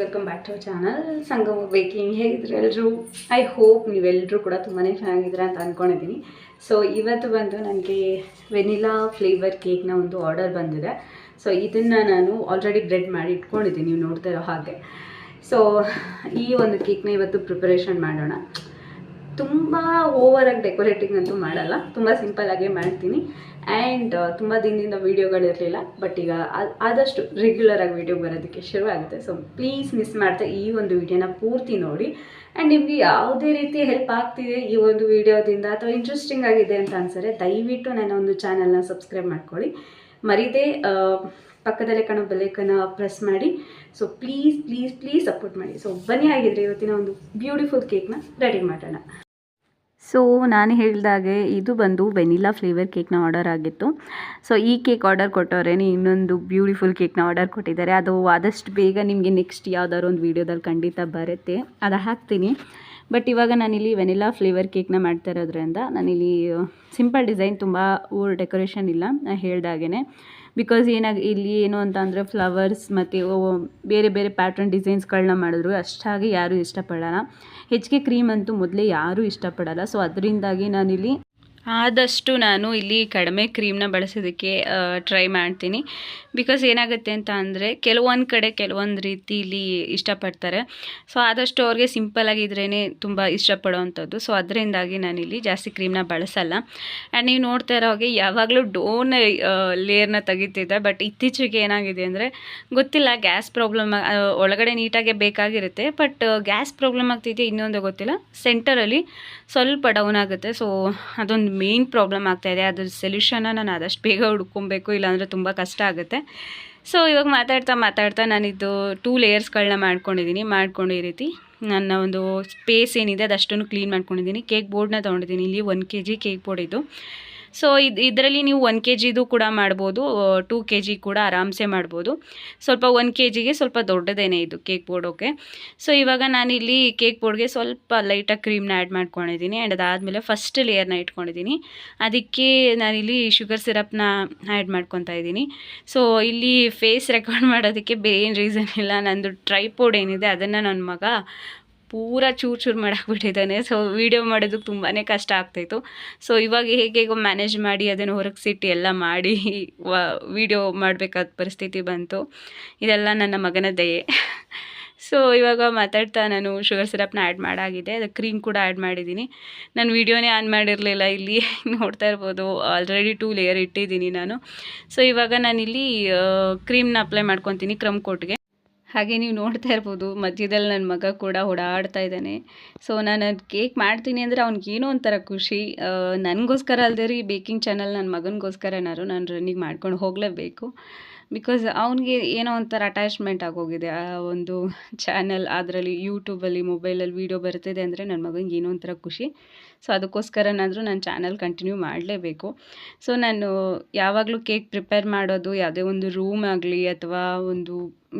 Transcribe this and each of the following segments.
Welcome back to channel Sangama baking ಹೇಗಿದ್ರೆ ಎಲ್ಲರೂ I hope ನೀವೆಲ್ಲರೂ ಕೂಡ ತುಂಬಾ ಚೆನ್ನಾಗಿದ್ದೀರಾ ಅಂತ ಅಂದ್ಕೊಂಡಿದ್ದೀನಿ ಸೊ ಇವತ್ತು ಬಂದು ನನಗೆ ವೆನಿಲಾ ಫ್ಲೇವರ್ ಕೇಕ್ನ ಒಂದು ಆರ್ಡರ್ ಬಂದಿದೆ. ಸೊ ಇದನ್ನು ನಾನು ಆಲ್ರೆಡಿ ಬ್ರೆಡ್ ಮಾಡಿ ಇಟ್ಕೊಂಡಿದ್ದೀನಿ. ನೀವು ನೋಡ್ತಾ ಇರೋ ಹಾಗೆ. ಸೊ ಈ ಒಂದು ಕೇಕ್ನ ಇವತ್ತು ಪ್ರಿಪರೇಷನ್ ಮಾಡೋಣ. ತುಂಬ ಓವರಾಗಿ ಡೆಕೋರೇಟಿಂಗ್ ಅಂತೂ ಮಾಡಲ್ಲ. ತುಂಬ ಸಿಂಪಲ್ಲಾಗೇ ಮಾಡ್ತೀನಿ. ಆ್ಯಂಡ್ ತುಂಬ ದಿನದಿಂದ ವೀಡಿಯೋಗಳಿರಲಿಲ್ಲ ಬಟ್ ಈಗ ಆದಷ್ಟು ರೆಗ್ಯುಲರಾಗಿ ವೀಡಿಯೋ ಬರೋದಕ್ಕೆ ಶುರು ಆಗುತ್ತೆ. ಸೊ ಪ್ಲೀಸ್ ಮಿಸ್ ಮಾಡ್ತಾ ಈ ಒಂದು ವೀಡಿಯೋನ ಪೂರ್ತಿ ನೋಡಿ. ಆ್ಯಂಡ್ ನಿಮಗೆ ಯಾವುದೇ ರೀತಿ ಹೆಲ್ಪ್ ಆಗ್ತಿದೆ ಈ ಒಂದು ವೀಡಿಯೋದಿಂದ ಅಥವಾ ಇಂಟ್ರೆಸ್ಟಿಂಗ್ ಆಗಿದೆ ಅಂತ ಅನ್ಸರೆ ದಯವಿಟ್ಟು ನನ್ನ ಒಂದು ಚಾನಲ್ನ ಸಬ್ಸ್ಕ್ರೈಬ್ ಮಾಡ್ಕೊಳ್ಳಿ. ಮರೀದೆ ಪಕ್ಕದಲ್ಲೇ ಕಾಣೋ ಬೆಲೆಕನ್ನು ಪ್ರೆಸ್ ಮಾಡಿ. So please please please support ಮಾಡಿ. ಸೊ ಬನ್ನಿ ಆಗಿದ್ರೆ ಇವತ್ತಿನ ಒಂದು ಬ್ಯೂಟಿಫುಲ್ ಕೇಕ್ನ ರೆಡಿ ಮಾಡೋಣ ಸೊ ನಾನು ಹೇಳಿದಾಗೆ ಇದು ಬಂದು ವೆನಿಲಾ ಫ್ಲೇವರ್ ಕೇಕ್ನ ಆರ್ಡರ್ ಆಗಿತ್ತು. ಸೊ ಈ ಕೇಕ್ ಆರ್ಡರ್ ಕೊಟ್ಟವರೇನೆ ಇನ್ನೊಂದು ಬ್ಯೂಟಿಫುಲ್ ಕೇಕ್ನ ಆರ್ಡರ್ ಕೊಟ್ಟಿದ್ದಾರೆ. ಅದು ಆದಷ್ಟು ಬೇಗ ನಿಮಗೆ ನೆಕ್ಸ್ಟ್ ಯಾವ್ದಾದ್ರು ಒಂದು ವೀಡಿಯೋದಲ್ಲಿ ಖಂಡಿತ ಬರುತ್ತೆ. ಅದು ಹಾಕ್ತೀನಿ. ಬಟ್ ಇವಾಗ ನಾನಿಲ್ಲಿ ವೆನಿಲಾ ಫ್ಲೇವರ್ ಕೇಕ್ನ ಮಾಡ್ತಾ ಇರೋದ್ರಿಂದ ನಾನಿಲ್ಲಿ ಸಿಂಪಲ್ ಡಿಸೈನ್ ತುಂಬ ಓವರ್ ಡೆಕೋರೇಷನ್ ಇಲ್ಲ. ನಾನು ಹೇಳ್ದಾಗೆ ಬಿಕಾಸ್ ಏನಾಗಿ, ಇಲ್ಲಿ ಏನು ಅಂತ ಅಂದರೆ ಫ್ಲವರ್ಸ್ ಮತ್ತು ಬೇರೆ ಬೇರೆ ಪ್ಯಾಟ್ರನ್ ಡಿಸೈನ್ಸ್ಗಳನ್ನ ಮಾಡಿದ್ರು. ಅಷ್ಟಾಗಿ ಯಾರೂ ಇಷ್ಟಪಡಲ್ಲ. ಹೆಚ್ಚಿಗೆ ಕ್ರೀಮ್ ಅಂತೂ ಮೊದಲೇ ಯಾರೂ ಇಷ್ಟಪಡಲ್ಲ. ಸೊ ಅದರಿಂದಾಗಿ ನಾನಿಲ್ಲಿ ಆದಷ್ಟು ನಾನು ಇಲ್ಲಿ ಕಡಿಮೆ ಕ್ರೀಮ್ನ ಬಳಸೋದಕ್ಕೆ ಟ್ರೈ ಮಾಡ್ತೀನಿ. ಬಿಕಾಸ್ ಏನಾಗುತ್ತೆ ಅಂತ ಅಂದರೆ, ಕೆಲವೊಂದು ಕಡೆ ಕೆಲವೊಂದು ರೀತಿಲಿ ಇಷ್ಟಪಡ್ತಾರೆ. ಸೊ ಆದಷ್ಟು ಅವ್ರಿಗೆ ಸಿಂಪಲ್ ಆಗಿದ್ರೇ ತುಂಬ ಇಷ್ಟಪಡೋವಂಥದ್ದು ಸೊ ಅದರಿಂದಾಗಿ ನಾನಿಲ್ಲಿ ಜಾಸ್ತಿ ಕ್ರೀಮ್ನ ಬಳಸಲ್ಲ. ಆ್ಯಂಡ್ ನೀವು ನೋಡ್ತಾ ಇರೋ ಹಾಗೆ ಯಾವಾಗಲೂ ಡೋನ್ ಲೇಯರ್ನ ತೆಗಿತಿದ್ದೆ. ಬಟ್ ಇತ್ತೀಚೆಗೆ ಏನಾಗಿದೆ ಅಂದರೆ, ಗೊತ್ತಿಲ್ಲ, ಗ್ಯಾಸ್ ಪ್ರಾಬ್ಲಮ್ ಒಳಗಡೆ ನೀಟಾಗೆ ಬೇಕಾಗಿರುತ್ತೆ. ಬಟ್ ಗ್ಯಾಸ್ ಪ್ರಾಬ್ಲಮ್ ಆಗ್ತಿದೆಯಾ ಇನ್ನೊಂದು ಗೊತ್ತಿಲ್ಲ. ಸೆಂಟರಲ್ಲಿ ಸ್ವಲ್ಪ ಡೌನ್ ಆಗುತ್ತೆ. ಸೊ ಅದೊಂದು ಮೇನ್ ಪ್ರಾಬ್ಲಮ್ ಆಗ್ತಾಯಿದೆ ಅದ್ರ ಸೊಲ್ಯೂಷನ್ನ ನಾನು ಆದಷ್ಟು ಬೇಗ ಹುಡ್ಕೊಬೇಕು, ಇಲ್ಲಾಂದರೆ ತುಂಬ ಕಷ್ಟ ಆಗುತ್ತೆ. ಸೊ ಇವಾಗ ಮಾತಾಡ್ತಾ ಮಾತಾಡ್ತಾ ನಾನಿದು ಟೂ ಲೇಯರ್ಸ್ಗಳನ್ನ ಮಾಡ್ಕೊಂಡಿದ್ದೀನಿ ಮಾಡ್ಕೊಂಡು ಈ ರೀತಿ ನನ್ನ ಒಂದು ಸ್ಪೇಸ್ ಏನಿದೆ ಅದಷ್ಟನ್ನು ಕ್ಲೀನ್ ಮಾಡ್ಕೊಂಡಿದ್ದೀನಿ ಕೇಕ್ ಬೋರ್ಡ್ನ ತೊಗೊಂಡಿದ್ದೀನಿ ಇಲ್ಲಿ one K G cake board ಇದು. ಸೊ ಇದು ಇದರಲ್ಲಿ ನೀವು ಒನ್ ಕೆ ಜಿದು ಕೂಡ ಮಾಡ್ಬೋದು ಟೂ ಕೆ ಜಿ ಕೂಡ ಆರಾಮ್ಸೆ ಮಾಡ್ಬೋದು. ಸ್ವಲ್ಪ ಒನ್ ಕೆ ಜಿಗೆ ಸ್ವಲ್ಪ ದೊಡ್ಡದೇನೆ ಇದು ಕೇಕ್ ಬೋರ್ಡ್ ಸೊ ಇವಾಗ ನಾನಿಲ್ಲಿ ಕೇಕ್ ಬೋರ್ಡ್ಗೆ ಸ್ವಲ್ಪ ಲೈಟಾಗಿ ಕ್ರೀಮ್ನ ಆ್ಯಡ್ ಮಾಡ್ಕೊಂಡಿದ್ದೀನಿ ಆ್ಯಂಡ್ ಅದಾದಮೇಲೆ ಫಸ್ಟ್ ಲೇಯರ್ನ ಇಟ್ಕೊಂಡಿದ್ದೀನಿ. ಅದಕ್ಕೆ ನಾನಿಲ್ಲಿ ಶುಗರ್ ಸಿರಪ್ನ ಆ್ಯಡ್ ಮಾಡ್ಕೊತಾ ಇದ್ದೀನಿ. ಸೊ ಇಲ್ಲಿ ಫೇಸ್ ರೆಕಾರ್ಡ್ ಮಾಡೋದಕ್ಕೆ ಬೇರೆ ಏನು ರೀಸನ್ ಇಲ್ಲ. ನಂದು ಟ್ರೈಪೋರ್ಡ್ ಏನಿದೆ, ಅದನ್ನು ನನ್ನ ಮಗ ಪೂರ ಚೂರು ಚೂರು ಮಾಡಾಕ್ಬಿಟ್ಟಿದ್ದಾನೆ. ಸೊ ವೀಡಿಯೋ ಮಾಡೋದಕ್ಕೆ ತುಂಬಾ ಕಷ್ಟ ಆಗ್ತಾಯಿತ್ತು. ಸೊ ಇವಾಗ ಹೇಗೆ ಮ್ಯಾನೇಜ್ ಮಾಡಿ ಅದನ್ನು ಹೊರಗೆ ಸಿಟ್ಟು ಎಲ್ಲ ಮಾಡಿ ವೀಡಿಯೋ ಮಾಡಬೇಕಾದ ಪರಿಸ್ಥಿತಿ ಬಂತು. ಇದೆಲ್ಲ ನನ್ನ ಮಗನ ದಯೆ. ಸೊ ಇವಾಗ ಮಾತಾಡ್ತಾ ನಾನು ಶುಗರ್ ಸಿರಪ್ನ ಆ್ಯಡ್ ಮಾಡಾಗಿದೆ. ಅದು ಕ್ರೀಮ್ ಕೂಡ ಆ್ಯಡ್ ಮಾಡಿದ್ದೀನಿ. ನಾನು ವೀಡಿಯೋನೇ ಆನ್ ಮಾಡಿರಲಿಲ್ಲ ಇಲ್ಲಿ. ನೋಡ್ತಾ ಇರ್ಬೋದು. ಆಲ್ರೆಡಿ ಟೂ ಲೇಯರ್ ಇಟ್ಟಿದ್ದೀನಿ ನಾನು. ಸೊ ಇವಾಗ ನಾನಿಲ್ಲಿ ಕ್ರೀಮ್ನ ಅಪ್ಲೈ ಮಾಡ್ಕೊತೀನಿ ಕ್ರಮ್ ಕೋಟ್ಗೆ ಹಾಗೆ ನೀವು ನೋಡ್ತಾ ಇರ್ಬೋದು, ಮಧ್ಯದಲ್ಲಿ ನನ್ನ ಮಗ ಕೂಡ ಓಡಾಡ್ತಾ ಇದ್ದಾನೆ. ಸೊ ನಾನು ಅದು ಕೇಕ್ ಮಾಡ್ತೀನಿ ಅಂದರೆ ಅವ್ನಿಗೇನೋ ಒಂಥರ ಖುಷಿ. ನನಗೋಸ್ಕರ ಅಲ್ಲದೆ ರೀ ಬೇಕಿಂಗ್ ಚಾನಲ್ ನನ್ನ ಮಗನಿಗೋಸ್ಕರನಾರು ನಾನು ರನ್ನಿಂಗ್ ಮಾಡ್ಕೊಂಡು ಹೋಗಲೇಬೇಕು. ಬಿಕಾಸ್ ಅವನಿಗೆ ಏನೋ ಒಂಥರ ಅಟ್ಯಾಚ್ಮೆಂಟ್ ಆಗೋಗಿದೆ. ಆ ಒಂದು ಚಾನಲ್ ಅದರಲ್ಲಿ ಯೂಟ್ಯೂಬಲ್ಲಿ ಮೊಬೈಲಲ್ಲಿ ವೀಡಿಯೋ ಬರ್ತಿದೆ ಅಂದರೆ ನನ್ನ ಮಗನಿಗೆ ಏನೋ ಒಂಥರ ಖುಷಿ. ಸೊ ಅದಕ್ಕೋಸ್ಕರನಾದರೂ ನಾನು ಚಾನಲ್ ಕಂಟಿನ್ಯೂ ಮಾಡಲೇಬೇಕು. ಸೊ ನಾನು ಯಾವಾಗಲೂ ಕೇಕ್ ಪ್ರಿಪೇರ್ ಮಾಡೋದು ಯಾವುದೇ ಒಂದು ರೂಮ್ ಆಗಲಿ ಅಥವಾ ಒಂದು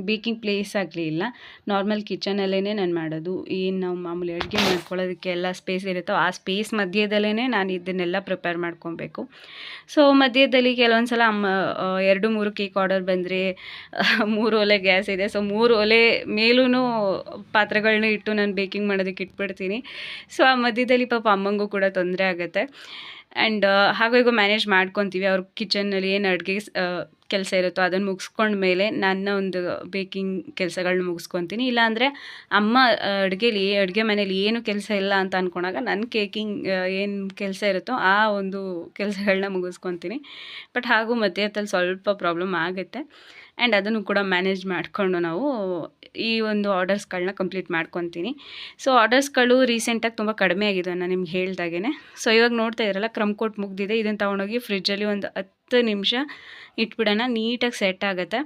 ಬೇಕಿಂಗ್ ಪ್ಲೇಸ್ ಆಗಲಿ ಇಲ್ಲ. ನಾರ್ಮಲ್ ಕಿಚನಲ್ಲೇ ನಾನು ಮಾಡೋದು. ಏನು ನಾವು ಮಾಮೂಲಿ ಅಡುಗೆ ಮಾಡ್ಕೊಳ್ಳೋದಕ್ಕೆ ಎಲ್ಲ ಸ್ಪೇಸ್ ಇರುತ್ತೋ ಆ ಸ್ಪೇಸ್ ಮಧ್ಯದಲ್ಲೇ ನಾನು ಇದನ್ನೆಲ್ಲ ಪ್ರಿಪೇರ್ ಮಾಡ್ಕೊಬೇಕು. ಸೊ ಮಧ್ಯದಲ್ಲಿ ಕೆಲವೊಂದು ಸಲ ಅಮ್ಮ ಎರಡು ಮೂರು ಕೇಕ್ ಆರ್ಡರ್ ಬಂದರೆ, ಮೂರು ಒಲೆ ಗ್ಯಾಸ್ ಇದೆ. ಸೊ ಮೂರು ಒಲೆ ಮೇಲೂ ಪಾತ್ರೆಗಳನ್ನ ಇಟ್ಟು ನಾನು ಬೇಕಿಂಗ್ ಮಾಡೋದಕ್ಕೆ ಇಟ್ಬಿಡ್ತೀನಿ. ಸೊ ಆ ಮಧ್ಯದಲ್ಲಿ ಪಾಪ ಅಮ್ಮಂಗೂ ಕೂಡ ತೊಂದರೆ ಆಗುತ್ತೆ. ಆ್ಯಂಡ್ ಹಾಗೂ ಈಗ ಮ್ಯಾನೇಜ್ ಮಾಡ್ಕೊತೀವಿ. ಅವ್ರ ಕಿಚನ್ನಲ್ಲಿ ಏನು ಅಡುಗೆ ಕೆಲಸ ಇರುತ್ತೋ ಅದನ್ನು ಮುಗಿಸ್ಕೊಂಡ ಮೇಲೆ ನನ್ನ ಒಂದು ಬೇಕಿಂಗ್ ಕೆಲಸಗಳನ್ನ ಮುಗಿಸ್ಕೊತೀನಿ. ಇಲ್ಲಾಂದರೆ ಅಮ್ಮ ಅಡುಗೆಲಿ, ಅಡುಗೆ ಮನೇಲಿ ಏನು ಕೆಲಸ ಇಲ್ಲ ಅಂತ ಅಂದ್ಕೊಂಡಾಗ ನನ್ನ ಕೇಕಿಂಗ್ ಏನು ಕೆಲಸ ಇರುತ್ತೋ ಆ ಒಂದು ಕೆಲಸಗಳನ್ನ ಮುಗಿಸ್ಕೊತೀನಿ. ಬಟ್ ಹಾಗೂ ಮಧ್ಯದಲ್ಲಿ ಸ್ವಲ್ಪ ಪ್ರಾಬ್ಲಮ್ ಆಗುತ್ತೆ. ಆ್ಯಂಡ್ ಅದನ್ನು ಕೂಡ ಮ್ಯಾನೇಜ್ ಮಾಡಿಕೊಂಡು ನಾವು ಈ ಒಂದು ಆರ್ಡರ್ಸ್ಗಳನ್ನ ಕಂಪ್ಲೀಟ್ ಮಾಡ್ಕೊತೀನಿ. ಸೊ ಆರ್ಡರ್ಸ್ಗಳು ರೀಸೆಂಟಾಗಿ ತುಂಬ ಕಡಿಮೆ ಆಗಿದೆ ನಾನು ನಿಮ್ಗೆ ಹೇಳ್ದಾಗೆ ಸೊ ಇವಾಗ ನೋಡ್ತಾ ಇದ್ರಲ್ಲ, ಕ್ರಮ್ ಕೋಟ್ ಮುಗ್ದಿದೆ. ಇದನ್ನು ತೊಗೊಂಡೋಗಿ ಫ್ರಿಜ್ಜಲ್ಲಿ ಒಂದು ಹತ್ತು ನಿಮಿಷ ಇಟ್ಬಿಡೋಣ. ನೀಟಾಗಿ ಸೆಟ್ ಆಗುತ್ತೆ.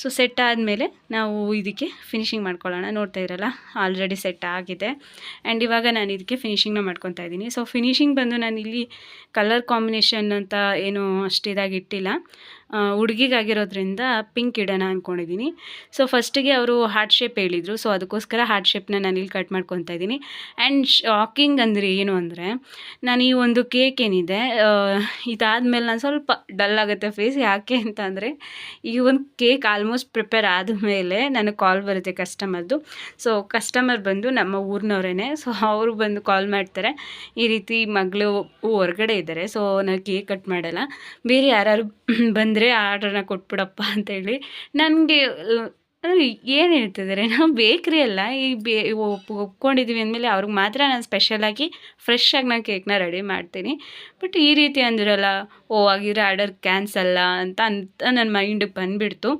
ಸೊ ಸೆಟ್ ಆದಮೇಲೆ ನಾವು ಇದಕ್ಕೆ ಫಿನಿಶಿಂಗ್ ಮಾಡ್ಕೊಳ್ಳೋಣ. ನೋಡ್ತಾ ಇರಲ್ಲ ಆಲ್ರೆಡಿ ಸೆಟ್ ಆಗಿದೆ. ಆ್ಯಂಡ್ ಇವಾಗ ನಾನು ಇದಕ್ಕೆ ಫಿನಿಷಿಂಗ್ನ ಮಾಡ್ಕೊತಾ ಇದ್ದೀನಿ. ಸೊ ಫಿನಿಶಿಂಗ್ ಬಂದು ನಾನು ಇಲ್ಲಿ ಕಲರ್ ಕಾಂಬಿನೇಷನ್ ಅಂತ ಏನು ಅಷ್ಟು ಇದಾಗಿ ಇಟ್ಟಿಲ್ಲ. ಹುಡುಗಿಗಾಗಿರೋದ್ರಿಂದ ಪಿಂಕ್ ಇಡೋಣ ಅಂದ್ಕೊಂಡಿದ್ದೀನಿ ಸೊ ಫಸ್ಟಿಗೆ ಅವರು ಹಾರ್ಟ್ ಶೇಪ್ ಹೇಳಿದರು. ಸೊ ಅದಕ್ಕೋಸ್ಕರ ಹಾರ್ಟ್ ಶೇಪ್ನ ನಾನು ಇಲ್ಲಿ ಕಟ್ ಮಾಡ್ಕೊತಾ ಇದ್ದೀನಿ. ಆ್ಯಂಡ್ ಶಾಕಿಂಗ್ ಅಂದರೆ ಏನು ಅಂದರೆ, ನಾನು ಈ ಒಂದು ಕೇಕ್ ಏನಿದೆ ಇದಾದಮೇಲೆ ನಾನು ಸ್ವಲ್ಪ ಡಲ್ ಆಗುತ್ತೆ ಫೇಸ್ ಯಾಕೆ ಅಂತ ಅಂದರೆ, ಈ ಒಂದು ಕೇಕ್ ಆಲ್ಮೋಸ್ಟ್ ಪ್ರಿಪೇರ್ ಆದಮೇಲೆ ನನಗೆ ಕಾಲ್ ಬರುತ್ತೆ ಕಸ್ಟಮರ್ದು ಸೊ ಕಸ್ಟಮರ್ ಬಂದು ನಮ್ಮ ಊರಿನವರೇ ಸೊ ಅವರು ಬಂದು ಕಾಲ್ ಮಾಡ್ತಾರೆ. ಈ ರೀತಿ ಮಗಳು ಹೊರಗಡೆ ಇದ್ದಾರೆ ಸೊ ನಾನು ಕೇಕ್ ಕಟ್ ಮಾಡಲ್ಲ. ಬೇರೆ ಯಾರು ಬಂದರೆ ಆರ್ಡ್ರನ್ನ ಕೊಟ್ಬಿಡಪ್ಪ ಅಂತೇಳಿ. ನನಗೆ ಅಂದರೆ ಏನು ಹೇಳ್ತಿದ್ದಾರೆ ನಾವು ಬೇಕ್ರಿ ಅಲ್ಲ, ಈ ಬೇ, ಒಪ್ ಒಪ್ಕೊಂಡಿದ್ದೀವಿ ಅಂದಮೇಲೆ ಅವ್ರಿಗೆ ಮಾತ್ರ ನಾನು ಸ್ಪೆಷಲಾಗಿ ಫ್ರೆಶ್ ಆಗಿ ನಾನು ಕೇಕ್ನ ರೆಡಿ ಮಾಡ್ತೀನಿ. ಬಟ್ ಈ ರೀತಿ ಅಂದಿರಲ್ಲ, ಓ ಆಗಿರೋ ಆರ್ಡರ್ ಕ್ಯಾನ್ಸಲ್ಲ ಅಂತ ಅಂತ ನನ್ನ ಮೈಂಡಿಗೆ ಬಂದುಬಿಡ್ತು.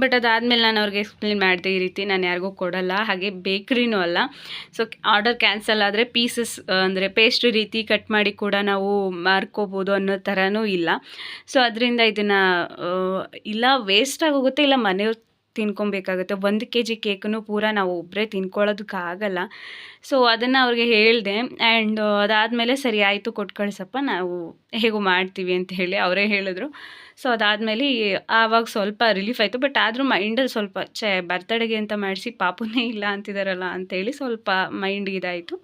ಬಟ್ ಅದಾದಮೇಲೆ ನಾನು ಅವ್ರಿಗೆ ಎಕ್ಸ್ಪ್ಲೇನ್ ಮಾಡಿದೆ, ಈ ರೀತಿ ನಾನು ಯಾರಿಗೂ ಕೊಡಲ್ಲ, ಹಾಗೆ ಬೇಕ್ರಿನೂ ಅಲ್ಲ. ಸೊ ಆರ್ಡರ್ ಕ್ಯಾನ್ಸಲ್ ಆದರೆ ಪೀಸಸ್ ಅಂದರೆ ಪೇಸ್ಟ್ರಿ ರೀತಿ ಕಟ್ ಮಾಡಿ ಕೂಡ ನಾವು ಮಾರ್ಕೋಬೋದು ಅನ್ನೋ ಥರನೂ ಇಲ್ಲ. ಸೊ ಅದರಿಂದ ಇದನ್ನು ಇಲ್ಲ ವೇಸ್ಟ್ ಆಗೋಗುತ್ತೆ, ಇಲ್ಲ ಮನೆಯವ್ರು ತಿನ್ಕೊಬೇಕಾಗುತ್ತೆ. ಒಂದು ಕೆ ಜಿ ಕೇಕನ್ನು ಪೂರ ನಾವು ಒಬ್ಬರೇ ತಿನ್ಕೊಳ್ಳೋದಕ್ಕಾಗಲ್ಲ ಸೊ ಅದನ್ನು ಅವ್ರಿಗೆ ಹೇಳಿದೆ. ಆ್ಯಂಡ್ ಅದಾದಮೇಲೆ ಸರಿ ಆಯಿತು ಕೊಟ್ಟು ಕಳಿಸಪ್ಪ, ನಾವು ಹೇಗೂ ಮಾಡ್ತೀವಿ ಅಂತ ಹೇಳಿ ಅವರೇ ಹೇಳಿದ್ರು. ಸೊ ಅದಾದಮೇಲೆ ಆವಾಗ ಸ್ವಲ್ಪ ರಿಲೀಫ್ ಆಯಿತು. ಬಟ್ ಆದರೂ ಮೈಂಡಲ್ಲಿ ಸ್ವಲ್ಪ, ಛೇ ಬರ್ತಡೆಗೆ ಅಂತ ಮಾಡಿಸಿ ಪಾಪುನೇ ಇಲ್ಲ ಅಂತಿದ್ದಾರಲ್ಲ ಅಂತೇಳಿ ಸ್ವಲ್ಪ ಮೈಂಡ್ ಇದಾಯಿತು.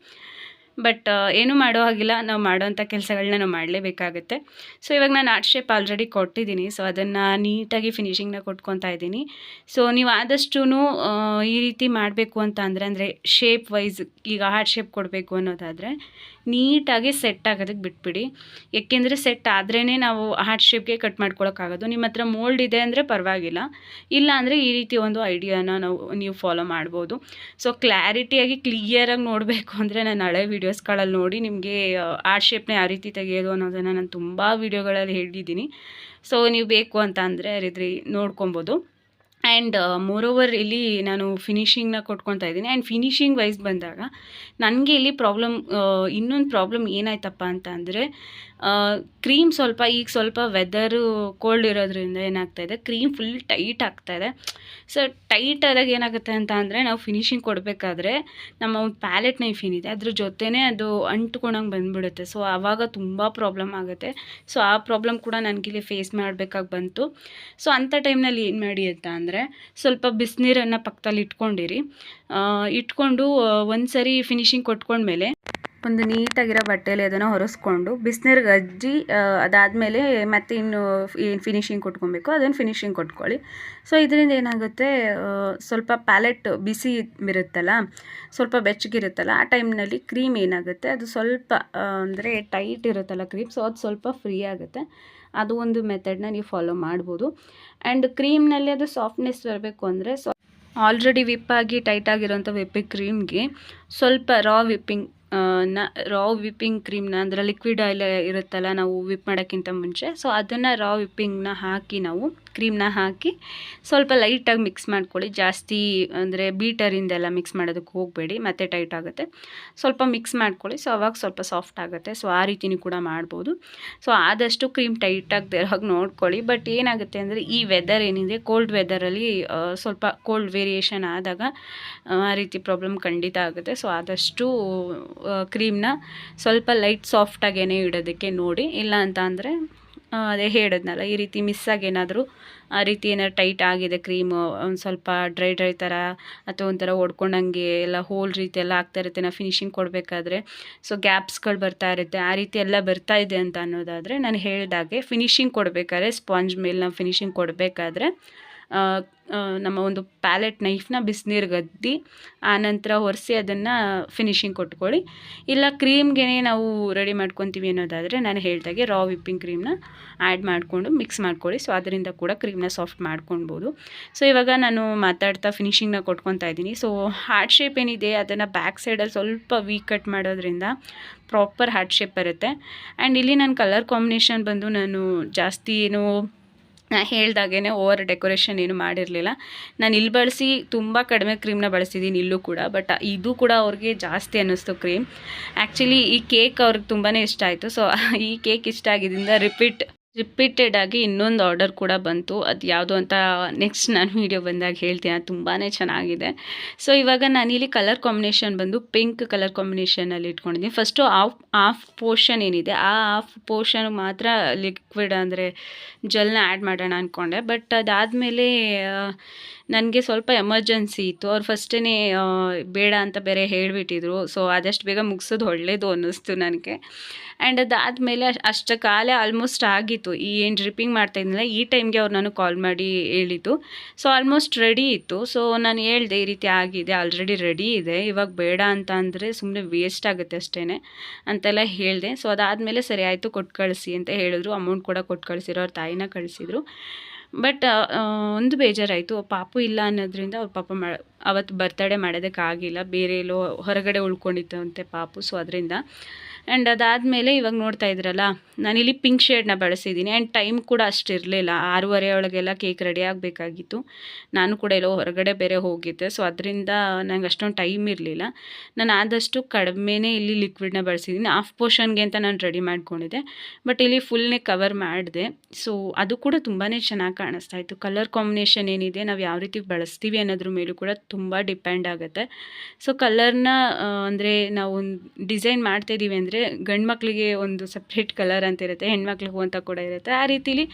ಬಟ್ ಏನೂ ಮಾಡೋ ಹಾಗಿಲ್ಲ. ನಾವು ಮಾಡೋವಂಥ ಕೆಲಸಗಳನ್ನ ನಾವು ಮಾಡಲೇಬೇಕಾಗುತ್ತೆ. ಸೊ ಇವಾಗ ನಾನು ಆರ್ಟ್ ಶೇಪ್ ಆಲ್ರೆಡಿ ಕೊಟ್ಟಿದ್ದೀನಿ. ಸೊ ಅದನ್ನು ನೀಟಾಗಿ ಫಿನಿಷಿಂಗ್ನ ಕೊಟ್ಕೊತಾ ಇದ್ದೀನಿ. ಸೊ ನೀವು ಆದಷ್ಟು ಈ ರೀತಿ ಮಾಡಬೇಕು ಅಂತ ಅಂದರೆ ಅಂದರೆ ಶೇಪ್ ವೈಸ್ ಈಗ ಹಾರ್ಟ್ ಶೇಪ್ ಕೊಡಬೇಕು ಅನ್ನೋದಾದರೆ ನೀಟಾಗಿ ಸೆಟ್ ಆಗೋದಕ್ಕೆ ಬಿಟ್ಬಿಡಿ. ಏಕೆಂದರೆ ಸೆಟ್ ಆದ್ರೇ ನಾವು ಹಾರ್ಟ್ ಶೇಪ್ಗೆ ಕಟ್ ಮಾಡ್ಕೊಳಕ್ಕಾಗೋದು. ನಿಮ್ಮ ಹತ್ರ ಮೋಲ್ಡ್ ಇದೆ ಅಂದರೆ ಪರವಾಗಿಲ್ಲ. ಇಲ್ಲ ಅಂದರೆ ಈ ರೀತಿ ಒಂದು ಐಡಿಯಾನ ನಾವು, ನೀವು ಫಾಲೋ ಮಾಡ್ಬೋದು. ಸೊ ಕ್ಲಾರಿಟಿಯಾಗಿ ಕ್ಲಿಯರಾಗಿ ನೋಡಬೇಕು ಅಂದರೆ ನಾನು ಹಳೆ ವೀಡಿಯೋಸ್ಗಳಲ್ಲಿ ನೋಡಿ ನಿಮಗೆ ಹಾರ್ಟ್ ಶೇಪ್ನ ಯಾವ ರೀತಿ ತೆಗೆಯೋದು ಅನ್ನೋದನ್ನು ನಾನು ತುಂಬ ವೀಡಿಯೋಗಳಲ್ಲಿ ಹೇಳಿದ್ದೀನಿ. ಸೊ ನೀವು ಬೇಕು ಅಂತ ಅಂದರೆ ರೀತಿ ನೋಡ್ಕೊಬೋದು. ಆ್ಯಂಡ್ ಓವರ್ ಇಲ್ಲಿ ನಾನು ಫಿನಿಷಿಂಗ್ನ ಕೊಟ್ಕೊತಾ ಇದ್ದೀನಿ. ಆ್ಯಂಡ್ ಫಿನಿಶಿಂಗ್ ವೈಸ್ ಬಂದಾಗ, ನನಗೆ ಇಲ್ಲಿ ಪ್ರಾಬ್ಲಮ್ ಇನ್ನೊಂದು ಪ್ರಾಬ್ಲಮ್ ಏನಾಯ್ತಪ್ಪ ಅಂತ ಅಂದರೆ ಕ್ರೀಮ್ ಸ್ವಲ್ಪ, ಈಗ ಸ್ವಲ್ಪ ವೆದರು ಕೋಲ್ಡ್ ಇರೋದ್ರಿಂದ ಏನಾಗ್ತಾಯಿದೆ ಕ್ರೀಮ್ ಫುಲ್ ಟೈಟ್ ಆಗ್ತಾಯಿದೆ ಸೊ ಟೈಟ್ ಆದಾಗ ಏನಾಗುತ್ತೆ ಅಂತ ಅಂದರೆ ನಾವು ಫಿನಿಶಿಂಗ್ ಕೊಡಬೇಕಾದ್ರೆ ನಮ್ಮ ಒಂದು ಪ್ಯಾಲೆಟ್ ನೈಫ್ ಏನಿದೆ, ಅದ್ರ ಜೊತೆನೇ ಅದು ಅಂಟ್ಕೊಂಡಂಗೆ ಬಂದುಬಿಡುತ್ತೆ. ಸೊ ಆವಾಗ ತುಂಬ ಪ್ರಾಬ್ಲಮ್ ಆಗುತ್ತೆ. ಸೊ ಆ ಪ್ರಾಬ್ಲಮ್ ಕೂಡ ನನಗಿಲ್ಲಿ ಫೇಸ್ ಮಾಡಬೇಕಾಗಿ ಬಂತು. ಸೊ ಅಂಥ ಟೈಮ್ನಲ್ಲಿ ಏನು ಮಾಡಿ ಅಂತ ಅಂದರೆ ಸ್ವಲ್ಪ ಬಿಸಿನೀರನ್ನು ಪಕ್ಕದಲ್ಲಿ ಇಟ್ಕೊಂಡಿರಿ. ಇಟ್ಕೊಂಡು ಒಂದು ಸರಿ ಫಿನಿಷಿಂಗ್ ಕೊಟ್ಕೊಂಡ್ಮೇಲೆ ಒಂದು ನೀಟಾಗಿರೋ ಬಟ್ಟೆಯಲ್ಲಿ ಅದನ್ನು ಹೊರಸ್ಕೊಂಡು ಬಿಸಿನೀರಿಗೆ ಅಜ್ಜಿ ಅದಾದಮೇಲೆ ಮತ್ತೆ ಇನ್ನು ಏನು ಫಿನಿಶಿಂಗ್ ಕೊಟ್ಕೊಬೇಕು, ಅದನ್ನು ಫಿನಿಶಿಂಗ್ ಕೊಟ್ಕೊಳ್ಳಿ. ಸೊ ಇದರಿಂದ ಏನಾಗುತ್ತೆ ಸ್ವಲ್ಪ ಪ್ಯಾಲೆಟ್ ಬಿಸಿ ಇರುತ್ತಲ್ಲ, ಸ್ವಲ್ಪ ಬೆಚ್ಚಗಿರುತ್ತಲ್ಲ, ಆ ಟೈಮ್ನಲ್ಲಿ ಕ್ರೀಮ್ ಏನಾಗುತ್ತೆ, ಅದು ಸ್ವಲ್ಪ ಅಂದರೆ ಟೈಟ್ ಇರುತ್ತಲ್ಲ ಕ್ರೀಮ್ ಸೊ ಅದು ಸ್ವಲ್ಪ ಫ್ರೀ ಆಗುತ್ತೆ. ಅದು ಒಂದು ಮೆಥಡ್ನ ನೀವು ಫಾಲೋ ಮಾಡ್ಬೋದು. ಆ್ಯಂಡ್ ಕ್ರೀಮ್ನಲ್ಲಿ ಅದು ಸಾಫ್ಟ್ನೆಸ್ ಬರಬೇಕು ಅಂದರೆ ಸೊ ಆಲ್ರೆಡಿ ವಿಪ್ಪಾಗಿ ಟೈಟಾಗಿರೋಂಥ ವಿಪ್ಪಿಂಗ್ ಕ್ರೀಮ್ಗೆ ಸ್ವಲ್ಪ ರಾ ವಿಪ್ಪಿಂಗ್ ನ ರಾ ವಿಪ್ಪಿಂಗ್ ಕ್ರೀಮ್ನ ಅಂದರೆ ಲಿಕ್ವಿಡ್ ಆಯಿಲ್ ಇರುತ್ತಲ್ಲ, ನಾವು ವಿಪ್ ಮಾಡೋಕ್ಕಿಂತ ಮುಂಚೆ. ಸೊ ಅದನ್ನು ರಾ ವಿಪ್ಪಿಂಗ್ನ ಹಾಕಿ ನಾವು ಕ್ರೀಮ್ನ ಹಾಕಿ ಸ್ವಲ್ಪ ಲೈಟಾಗಿ ಮಿಕ್ಸ್ ಮಾಡ್ಕೊಳ್ಳಿ. ಜಾಸ್ತಿ, ಅಂದರೆ ಬೀಟರಿಂದೆಲ್ಲ ಮಿಕ್ಸ್ ಮಾಡೋದಕ್ಕೆ ಹೋಗಬೇಡಿ, ಮತ್ತೆ ಟೈಟ್ ಆಗುತ್ತೆ. ಸ್ವಲ್ಪ ಮಿಕ್ಸ್ ಮಾಡ್ಕೊಳ್ಳಿ. ಸೊ ಅವಾಗ ಸ್ವಲ್ಪ ಸಾಫ್ಟ್ ಆಗುತ್ತೆ. ಸೊ ಆ ರೀತಿನೂ ಕೂಡ ಮಾಡ್ಬೋದು. ಸೊ ಆದಷ್ಟು ಕ್ರೀಮ್ ಟೈಟ್ ಆಗದೆ ಹಾಗೆ ನೋಡ್ಕೊಳ್ಳಿ. ಬಟ್ ಏನಾಗುತ್ತೆ ಅಂದರೆ, ಈ ವೆದರ್ ಏನಿದೆ ಕೋಲ್ಡ್ ವೆದರಲ್ಲಿ ಸ್ವಲ್ಪ ಕೋಲ್ಡ್ ವೇರಿಯೇಷನ್ ಆದಾಗ, ಆ ರೀತಿ ಪ್ರಾಬ್ಲಮ್ ಖಂಡಿತ ಆಗುತ್ತೆ. ಸೊ ಆದಷ್ಟು ಕ್ರೀಮ್ನ ಸ್ವಲ್ಪ ಲೈಟ್ ಸಾಫ್ಟಾಗೇನೆ ಇಡೋದಕ್ಕೆ ನೋಡಿ, ಇಲ್ಲ ಅಂತ ಅಂದರೆ ಅದೇ ಹೇಳಿದ್ನಲ್ಲ, ಈ ರೀತಿ ಮಿಸ್ ಆಗಿ ಏನಾದರೂ ಆ ರೀತಿ ಏನಾದ್ರು ಟೈಟ್ ಆಗಿದೆ ಕ್ರೀಮು, ಒಂದು ಸ್ವಲ್ಪ ಡ್ರೈ ಡ್ರೈ ಥರ ಅಥವಾ ಒಂಥರ ಒಡ್ಕೊಂಡಂಗೆ ಎಲ್ಲ ಹೋಲ್ ರೀತಿ ಎಲ್ಲ ಆಗ್ತಾ ಇರುತ್ತೆ ನಾವು ಫಿನಿಷಿಂಗ್ ಕೊಡಬೇಕಾದ್ರೆ. ಸೊ ಗ್ಯಾಪ್ಸ್ಗಳು ಬರ್ತಾ ಇರುತ್ತೆ, ಆ ರೀತಿ ಎಲ್ಲ ಬರ್ತಾ ಇದೆ ಅಂತ ಅನ್ನೋದಾದರೆ, ನಾನು ಹೇಳಿದಾಗೆ ಫಿನಿಶಿಂಗ್ ಕೊಡಬೇಕಾದ್ರೆ, ಸ್ಪಾಂಜ್ ಮೇಲೆ ನಾವು ಫಿನಿಶಿಂಗ್ ಕೊಡಬೇಕಾದ್ರೆ ನಮ್ಮ ಒಂದು ಪ್ಯಾಲೆಟ್ ನೈಫ್ನ ಬಿಸಿನೀರ್ಗದ್ದಿ ಆನಂತರ ಒರೆಸಿ ಅದನ್ನು ಫಿನಿಶಿಂಗ್ ಕೊಟ್ಕೊಳ್ಳಿ. ಇಲ್ಲ ಕ್ರೀಮ್ಗೆ ನಾವು ರೆಡಿ ಮಾಡ್ಕೊತೀವಿ ಅನ್ನೋದಾದರೆ ನಾನು ಹೇಳ್ದಾಗೆ ರಾ ವಿಪ್ಪಿಂಗ್ ಕ್ರೀಮ್ನ ಆ್ಯಡ್ ಮಾಡಿಕೊಂಡು ಮಿಕ್ಸ್ ಮಾಡ್ಕೊಳ್ಳಿ. ಸೊ ಅದರಿಂದ ಕೂಡ ಕ್ರೀಮ್ನ ಸಾಫ್ಟ್ ಮಾಡ್ಕೊಳ್ಬೋದು. ಸೊ ಇವಾಗ ನಾನು ಮಾತಾಡ್ತಾ ಫಿನಿಶಿಂಗ್ನ ಕೊಟ್ಕೊತಾ ಇದ್ದೀನಿ. ಸೊ ಹಾರ್ಟ್ ಶೇಪ್ ಏನಿದೆ ಅದನ್ನು ಬ್ಯಾಕ್ ಸೈಡಲ್ಲಿ ಸ್ವಲ್ಪ ವೀಕ್ ಕಟ್ ಮಾಡೋದ್ರಿಂದ ಪ್ರಾಪರ್ ಹಾರ್ಟ್ ಶೇಪ್ ಬರುತ್ತೆ. ಆ್ಯಂಡ್ ಇಲ್ಲಿ ನನ್ನ ಕಲರ್ ಕಾಂಬಿನೇಷನ್ ಬಂದು ನಾನು ಜಾಸ್ತಿ ಏನು ನಾ ಹೇಳ್ದಾಗೇ ಓವರ್ ಡೆಕೋರೇಷನ್ ಏನು ಮಾಡಿರಲಿಲ್ಲ. ನಾನು ಇಲ್ಲಿ ಬಳಸಿ ತುಂಬ ಕಡಿಮೆ ಕ್ರೀಮ್ನ ಬಳಸಿದ್ದೀನಿ ಇಲ್ಲೂ ಕೂಡ ಬಟ್ ಇದು ಕೂಡ ಅವ್ರಿಗೆ ಜಾಸ್ತಿ ಅನ್ನಿಸ್ತು ಕ್ರೀಮ್ ಆ್ಯಕ್ಚುಲಿ ಈ ಕೇಕ್ ಅವ್ರಿಗೆ ತುಂಬಾ ಇಷ್ಟ ಆಯಿತು ಸೊ ಈ ಕೇಕ್ ಇಷ್ಟ ಆಗಿದ್ದರಿಂದ ರಿಪೀಟ್ ರಿಪೀಟೆಡ್ ಆಗಿ ಇನ್ನೊಂದು ಆರ್ಡರ್ ಕೂಡ ಬಂತು. ಅದು ಯಾವುದು ಅಂತ ನೆಕ್ಸ್ಟ್ ನಾನು ವೀಡಿಯೋ ಬಂದಾಗ ಹೇಳ್ತೀನಿ. ಅದು ತುಂಬಾ ಚೆನ್ನಾಗಿದೆ. ಸೊ ಇವಾಗ ನಾನಿಲ್ಲಿ ಕಲರ್ ಕಾಂಬಿನೇಷನ್ ಬಂದು ಪಿಂಕ್ ಕಲರ್ ಕಾಂಬಿನೇಷನಲ್ಲಿ ಇಟ್ಕೊಂಡಿದ್ದೀನಿ. ಫಸ್ಟು ಆಫ್ ಆಫ್ ಪೋರ್ಷನ್ ಏನಿದೆ, ಆ ಆಫ್ ಪೋರ್ಷನ್ ಮಾತ್ರ ಲಿಕ್ವಿಡ್ ಅಂದರೆ ಜೆಲ್ನ ಆ್ಯಡ್ ಮಾಡೋಣ ಅಂದ್ಕೊಂಡೆ ಬಟ್ ಅದಾದಮೇಲೆ ನನಗೆ ಸ್ವಲ್ಪ ಎಮರ್ಜೆನ್ಸಿ ಇತ್ತು. ಅವ್ರು ಫಸ್ಟೇ ಬೇಡ ಅಂತ ಬೇರೆ ಹೇಳಿಬಿಟ್ಟಿದ್ರು. ಸೊ ಆದಷ್ಟು ಬೇಗ ಮುಗಿಸೋದು ಒಳ್ಳೇದು ಅನ್ನಿಸ್ತು ನನಗೆ. ಆ್ಯಂಡ್ ಅದಾದಮೇಲೆ ಅಷ್ಟು ಕಾಲೇ ಆಲ್ಮೋಸ್ಟ್ ಆಗಿತ್ತು ಈ ಏನು ಡ್ರಿಪ್ಪಿಂಗ್ ಮಾಡ್ತಾಯಿದ್ನಲ್ಲ ಈ ಟೈಮ್ಗೆ ಅವ್ರು ನಾನು ಕಾಲ್ ಮಾಡಿ ಹೇಳಿದ್ದು. ಸೊ ಆಲ್ಮೋಸ್ಟ್ ರೆಡಿ ಇತ್ತು. ಸೊ ನಾನು ಹೇಳ್ದೆ, ಈ ರೀತಿ ಆಗಿದೆ ಆಲ್ರೆಡಿ ರೆಡಿ ಇದೆ. ಇವಾಗ ಬೇಡ ಅಂತ ಅಂದರೆ ಸುಮ್ಮನೆ ವೇಸ್ಟ್ ಆಗುತ್ತೆ ಅಷ್ಟೇ ಅಂತೆಲ್ಲ ಹೇಳಿದೆ. ಸೊ ಅದಾದಮೇಲೆ ಸರಿ, ಆಯಿತು ಕೊಟ್ಟು ಕಳಿಸಿ ಅಂತ ಹೇಳಿದ್ರು. ಅಮೌಂಟ್ ಕೂಡ ಕೊಟ್ಟು ಕಳಿಸಿರೋ ಅವ್ರ ತಾಯಿನ ಕಳಿಸಿದ್ರು. ಬಟ್ ಒಂದು ಬೇಜಾರಾಯಿತು. ಪಾಪು ಇಲ್ಲ ಅನ್ನೋದ್ರಿಂದ ಅವ್ರ ಪಾಪ ಮಾ ಅವತ್ತು ಬರ್ತಡೇ ಮಾಡೋದಕ್ಕಾಗಿಲ್ಲ. ಬೇರೆ ಎಲ್ಲೋ ಹೊರಗಡೆ ಉಳ್ಕೊಂಡಿತ್ತಂತೆ ಪಾಪು. ಸೊ ಅದರಿಂದ ಆ್ಯಂಡ್ ಅದಾದಮೇಲೆ ಇವಾಗ ನೋಡ್ತಾ ಇದ್ರಲ್ಲ, ನಾನಿಲ್ಲಿ ಪಿಂಕ್ ಶೇಡ್ನ ಬಳಸಿದ್ದೀನಿ ಆ್ಯಂಡ್ ಟೈಮ್ ಕೂಡ ಅಷ್ಟು ಇರಲಿಲ್ಲ ಆರೂವರೆ ಒಳಗೆಲ್ಲ ಕೇಕ್ ರೆಡಿ ಆಗಬೇಕಾಗಿತ್ತು. ನಾನು ಕೂಡ ಎಲ್ಲೋ ಹೊರಗಡೆ ಬೇರೆ ಹೋಗಿದ್ದೆ. ಸೊ ಅದರಿಂದ ನಂಗೆ ಅಷ್ಟೊಂದು ಟೈಮ್ ಇರಲಿಲ್ಲ. ನಾನು ಆದಷ್ಟು ಕಡಿಮೆನೇ ಇಲ್ಲಿ ಲಿಕ್ವಿಡ್ನ ಬಳಸಿದ್ದೀನಿ ಆಫ್ ಪೋರ್ಷನ್ಗೆ ಅಂತ ನಾನು ರೆಡಿ ಮಾಡ್ಕೊಂಡಿದ್ದೆ. ಬಟ್ ಇಲ್ಲಿ ಫುಲ್ನೇ ಕವರ್ ಮಾಡಿದೆ. ಸೊ ಅದು ಕೂಡ ತುಂಬಾ ಚೆನ್ನಾಗಿ ಕಾಣಿಸ್ತಾ ಇತ್ತು. ಕಲರ್ ಕಾಂಬಿನೇಷನ್ ಏನಿದೆ, ನಾವು ಯಾವ ರೀತಿ ಬಳಸ್ತೀವಿ ಅನ್ನೋದ್ರ ಮೇಲೂ ಕೂಡ ತುಂಬ ಡಿಪೆಂಡ್ ಆಗುತ್ತೆ. ಸೊ ಕಲರ್ನ ಅಂದರೆ ನಾವು ಡಿಸೈನ್ ಮಾಡ್ತಾಯಿದ್ದೀವಿ ಅಂದರೆ ಗಂಡು ಮಕ್ಕಳಿಗೆ ಒಂದು ಸಪ್ರೇಟ್ ಕಲರ್ ಅಂತ ಇರುತ್ತೆ ಹೆಣ್ಮಕ್ಳಿಗೂ ಅಂತ ಕೂಡ ಇರುತ್ತೆ. ಆ ರೀತಿಲಿ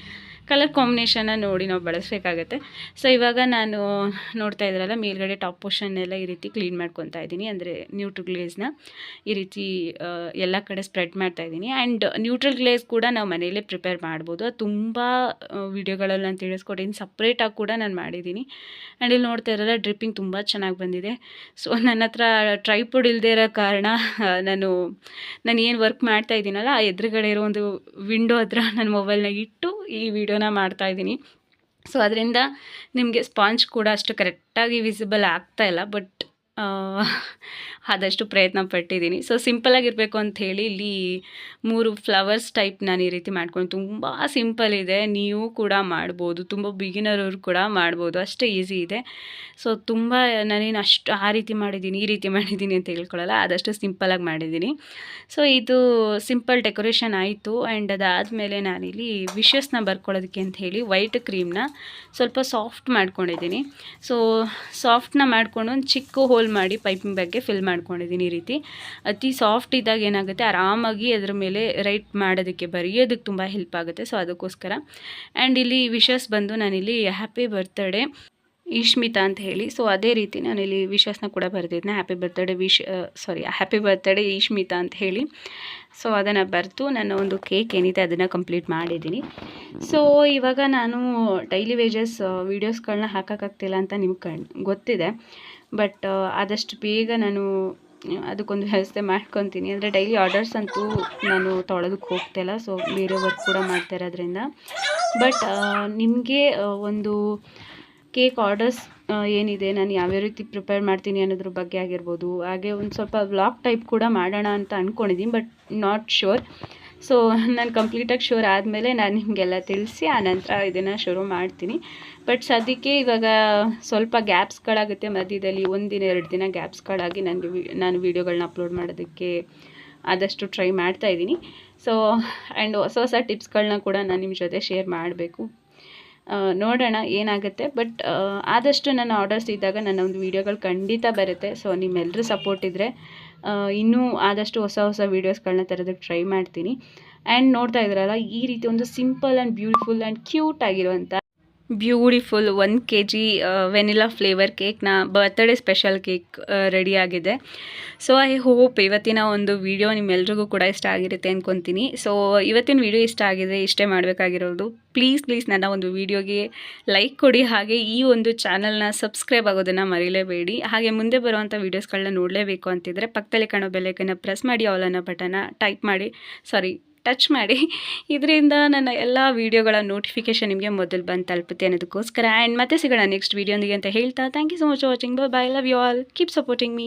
ಕಲರ್ ಕಾಂಬಿನೇಷನ್ನ ನೋಡಿ ನಾವು ಬಳಸಬೇಕಾಗತ್ತೆ. ಸೊ ಇವಾಗ ನಾನು ನೋಡ್ತಾ ಇದ್ರಲ್ಲ, ಮೇಲ್ಗಡೆ ಟಾಪ್ ಪೋರ್ಷನ್ ಎಲ್ಲ ಈ ರೀತಿ ಕ್ಲೀನ್ ಮಾಡ್ಕೊತಾ ಇದ್ದೀನಿ. ಅಂದರೆ ನ್ಯೂಟ್ರಲ್ ಗ್ಲೇಸ್ನ ಈ ರೀತಿ ಎಲ್ಲ ಕಡೆ ಸ್ಪ್ರೆಡ್ ಮಾಡ್ತಾ ಇದ್ದೀನಿ. ಆ್ಯಂಡ್ ನ್ಯೂಟ್ರಲ್ ಗ್ಲೇಸ್ ಕೂಡ ನಾವು ಮನೆಯಲ್ಲೇ ಪ್ರಿಪೇರ್ ಮಾಡ್ಬೋದು. ಅದು ತುಂಬ ವೀಡಿಯೋಗಳಲ್ಲಿ ನಾನು ತಿಳಿಸ್ಕೊಟ್ಟಿದ್ದೀನಿ ಸಪ್ರೇಟಾಗಿ ಕೂಡ ನಾನು ಮಾಡಿದ್ದೀನಿ. ಆ್ಯಂಡ್ ಇಲ್ಲಿ ನೋಡ್ತಾ ಇರಲ್ಲ ಡ್ರಿಪ್ಪಿಂಗ್ ತುಂಬ ಚೆನ್ನಾಗಿ ಬಂದಿದೆ. ಸೊ ನನ್ನ ಹತ್ರ ಟ್ರೈಪುಡ್ ಇಲ್ಲದೆ ಇರೋ ಕಾರಣ ನಾನು ನಾನು ಏನು ವರ್ಕ್ ಮಾಡ್ತಾ ಇದ್ದೀನಲ್ಲ, ಆ ಎದುರುಗಡೆ ಇರೋ ಒಂದು ವಿಂಡೋ ಹತ್ರ ನನ್ನ ಮೊಬೈಲ್ನಾಗ ಇಟ್ಟು ಈ ವಿಡಿಯೋನ ಮಾಡ್ತಾಯಿದ್ದೀನಿ ಸೊ ಅದರಿಂದ ನಿಮಗೆ ಸ್ಪಾಂಜ್ ಕೂಡ ಅಷ್ಟು ಕರೆಕ್ಟಾಗಿ ವಿಸಿಬಲ್ ಇಲ್ಲ ಬಟ್ ಆದಷ್ಟು ಪ್ರಯತ್ನ ಪಟ್ಟಿದ್ದೀನಿ. ಸೊ ಸಿಂಪಲಾಗಿರಬೇಕು ಅಂಥೇಳಿ ಇಲ್ಲಿ ಮೂರು ಫ್ಲವರ್ಸ್ ಟೈಪ್ ನಾನು ಈ ರೀತಿ ಮಾಡ್ಕೊಂಡು ತುಂಬ ಸಿಂಪಲ್ ಇದೆ. ನೀವು ಕೂಡ ಮಾಡ್ಬೋದು. ತುಂಬ ಬಿಗಿನರವ್ರು ಕೂಡ ಮಾಡ್ಬೋದು. ಅಷ್ಟೇ ಈಸಿ ಇದೆ. ಸೊ ತುಂಬ ನಾನೇನು ಅಷ್ಟು ಆ ರೀತಿ ಮಾಡಿದ್ದೀನಿ, ಈ ರೀತಿ ಮಾಡಿದ್ದೀನಿ ಅಂತ ಹೇಳ್ಕೊಳ್ಳಲ್ಲ. ಆದಷ್ಟು ಸಿಂಪಲಾಗಿ ಮಾಡಿದ್ದೀನಿ. ಸೊ ಇದು ಸಿಂಪಲ್ ಡೆಕೋರೇಷನ್ ಆಯಿತು. ಆ್ಯಂಡ್ ಅದಾದಮೇಲೆ ನಾನಿಲ್ಲಿ ವಿಷಸ್ನ ಬರ್ಕೊಳ್ಳೋದಕ್ಕೆ ಅಂತ ಹೇಳಿ ವೈಟ್ ಕ್ರೀಮ್ನ ಸ್ವಲ್ಪ ಸಾಫ್ಟ್ ಮಾಡ್ಕೊಂಡಿದ್ದೀನಿ. ಸೊ ಸಾಫ್ಟ್ನ ಮಾಡ್ಕೊಂಡು ಒಂದು ಚಿಕ್ಕ ಹೋಲ್ ಮಾಡಿ ಪೈಪಿಂಗ್ ಬಗ್ಗೆ ಫಿಲ್ ಮಾಡ್ಕೊಂಡಿದ್ದೀನಿ ಈ ರೀತಿ. ಅತಿ ಸಾಫ್ಟ್ ಇದ್ದಾಗ ಏನಾಗುತ್ತೆ? ಆರಾಮಾಗಿ ಅದ್ರ ಮೇಲೆ ರೈಟ್ ಮಾಡೋದಕ್ಕೆ, ಬರೆಯೋದಕ್ಕೆ ತುಂಬ ಹೆಲ್ಪ್ ಆಗುತ್ತೆ. ಸೊ ಅದಕ್ಕೋಸ್ಕರ. ಆ್ಯಂಡ್ ಇಲ್ಲಿ ವಿಶಸ್ ಬಂದು ನಾನಿಲ್ಲಿ ಹ್ಯಾಪಿ ಬರ್ತ್ಡೇ ಈಶ್ಮಿತಾ ಅಂತ ಹೇಳಿ. ಸೊ ಅದೇ ರೀತಿ ನಾನಿಲ್ಲಿ ವಿಶಸ್ನ ಕೂಡ ಬರೆದಿದ್ದೆ happy birthday wish sorry happy birthday Ishmita ಅಂತ ಹೇಳಿ. ಸೊ ಅದನ್ನು ಬರೆದು ನನ್ನ ಒಂದು ಕೇಕ್ ಏನಿದೆ ಅದನ್ನು ಕಂಪ್ಲೀಟ್ ಮಾಡಿದ್ದೀನಿ. ಸೊ ಇವಾಗ ನಾನು ಡೈಲಿ ವೇಜಸ್ ವೀಡಿಯೋಸ್ಗಳನ್ನ ಹಾಕೋಕ್ಕಾಗ್ತಿಲ್ಲ ಅಂತ ನಿಮ್ಗೆ ಕಣ್ ಗೊತ್ತಿದೆ. ಬಟ್ ಆದಷ್ಟು ಬೇಗ ನಾನು, ಅದಕ್ಕೊಂದು ವ್ಯವಸ್ಥೆ ಮಾಡ್ಕೊತೀನಿ. ಅಂದರೆ ಡೈಲಿ ಆರ್ಡರ್ಸ್ ಅಂತೂ ನಾನು ತೊಗೊಳೋದಕ್ಕೆ ಹೋಗ್ತಾಯಿಲ್ಲ ಸೊ ಬೇರೆ ವರ್ಕ್ ಕೂಡ ಮಾಡ್ತಾ ಇರೋದ್ರಿಂದ. ಬಟ್ ನಿಮಗೆ ಒಂದು ಕೇಕ್ ಆರ್ಡರ್ಸ್ ಏನಿದೆ? ನಾನು ಯಾವ್ಯಾವ ರೀತಿ ಪ್ರಿಪೇರ್ ಮಾಡ್ತೀನಿ ಅನ್ನೋದ್ರ ಬಗ್ಗೆ ಆಗಿರ್ಬೋದು. ಹಾಗೆ ಒಂದು ಸ್ವಲ್ಪ ವ್ಲಾಗ್ ಟೈಪ್ ಕೂಡ ಮಾಡೋಣ ಅಂತ ಅಂದ್ಕೊಂಡಿದ್ದೀನಿ ಬಟ್ ನಾಟ್ ಶ್ಯೂರ್ ಸೊ ನಾನು ಕಂಪ್ಲೀಟಾಗಿ ಶೋರ್ ಆದಮೇಲೆ ನಾನು ನಿಮಗೆಲ್ಲ ತಿಳಿಸಿ ಆನಂತರ ಇದನ್ನು ಶುರು ಮಾಡ್ತೀನಿ. ಬಟ್ ಸದ್ಯಕ್ಕೆ ಇವಾಗ ಸ್ವಲ್ಪ ಗ್ಯಾಪ್ಸ್ಗಳಾಗುತ್ತೆ ಮಧ್ಯದಲ್ಲಿ ಒಂದಿನ ಎರಡು ದಿನ ಗ್ಯಾಪ್ಸ್ಗಳಾಗಿ ನನಗೆ ನಾನು ವೀಡಿಯೋಗಳನ್ನ ಅಪ್ಲೋಡ್ ಮಾಡೋದಕ್ಕೆ ಆದಷ್ಟು ಟ್ರೈ ಮಾಡ್ತಾ ಇದ್ದೀನಿ. ಸೊ ಆ್ಯಂಡ್ ಹೊಸ ಹೊಸ ಟಿಪ್ಸ್ಗಳನ್ನ ಕೂಡ ನಾನು ನಿಮ್ಮ ಜೊತೆ ಶೇರ್ ಮಾಡಬೇಕು. ನೋಡೋಣ ಏನಾಗುತ್ತೆ. ಬಟ್ ಆದಷ್ಟು ನನ್ನ ಆರ್ಡರ್ಸ್ ಇದ್ದಾಗ ನನ್ನ ಒಂದು ವೀಡಿಯೋಗಳು ಖಂಡಿತ ಬರುತ್ತೆ. ಸೊ ನಿಮ್ಮೆಲ್ಲರೂ ಸಪೋರ್ಟ್ ಇದ್ದರೆ ಇನ್ನೂ ಆದಷ್ಟು ಹೊಸ ಹೊಸ ವೀಡಿಯೋಸ್ಗಳನ್ನ ತರೋದಕ್ಕೆ ಟ್ರೈ ಮಾಡ್ತೀನಿ. ಆ್ಯಂಡ್ ನೋಡ್ತಾ ಇದ್ರಲ್ಲ, ಈ ರೀತಿ ಒಂದು simple and beautiful and cute ಆಗಿರುವಂಥ ಬ್ಯೂಟಿಫುಲ್ ಒಂದು ಕೆ ಜಿ ವೆನಿಲಾ ಫ್ಲೇವರ್ ಕೇಕ್ನ ಬರ್ತ್ಡೇ ಸ್ಪೆಷಲ್ ಕೇಕ್ ರೆಡಿ ಆಗಿದೆ. ಸೊ ಐ ಹೋಪ್ ಇವತ್ತಿನ ಒಂದು ವಿಡಿಯೋ ನಿಮ್ಮೆಲ್ರಿಗೂ ಕೂಡ ಇಷ್ಟ ಆಗಿರುತ್ತೆ ಅಂದ್ಕೊತೀನಿ ಸೊ ಇವತ್ತಿನ ವಿಡಿಯೋ ಇಷ್ಟ ಆಗಿದೆ ಇಷ್ಟೇ ಮಾಡಬೇಕಾಗಿರೋದು. ಪ್ಲೀಸ್ ಪ್ಲೀಸ್ ನನ್ನ ಒಂದು ವಿಡಿಯೋಗೆ ಲೈಕ್ ಕೊಡಿ. ಹಾಗೆ ಈ ಒಂದು ಚಾನಲ್ನ ಸಬ್ಸ್ಕ್ರೈಬ್ ಆಗೋದನ್ನು ಮರೀಲೇಬೇಡಿ. ಹಾಗೆ ಮುಂದೆ ಬರುವಂಥ ವೀಡಿಯೋಸ್ಗಳನ್ನ ನೋಡಲೇಬೇಕು ಅಂತಿದ್ರೆ ಪಕ್ಕದಲ್ಲಿ ಕಾಣೋ ಬೆಲೆಕನ್ನು ಪ್ರೆಸ್ ಮಾಡಿ ಆಲನ್ನ ಬಟನ್ನ ಟೈಪ್ ಮಾಡಿ. ಸಾರಿ ಟಚ್ ಮಾಡಿ. ಇದರಿಂದ ನನ್ನ ಎಲ್ಲ ವೀಡಿಯೋಗಳ ನೋಟಿಫಿಕೇಶನ್ ನಿಮಗೆ ಮೊದಲು ಬಂದು ತಲುಪುತ್ತೆ ಅನ್ನೋದಕ್ಕೋಸ್ಕರ. ಆ್ಯಂಡ್ ಮತ್ತೆ ಸಿಗೋಣ ನೆಕ್ಸ್ಟ್ ವೀಡಿಯೋಂದಿಗೆ ಅಂತ ಹೇಳ್ತಾ. Thank you so much watching bye love you all keep supporting me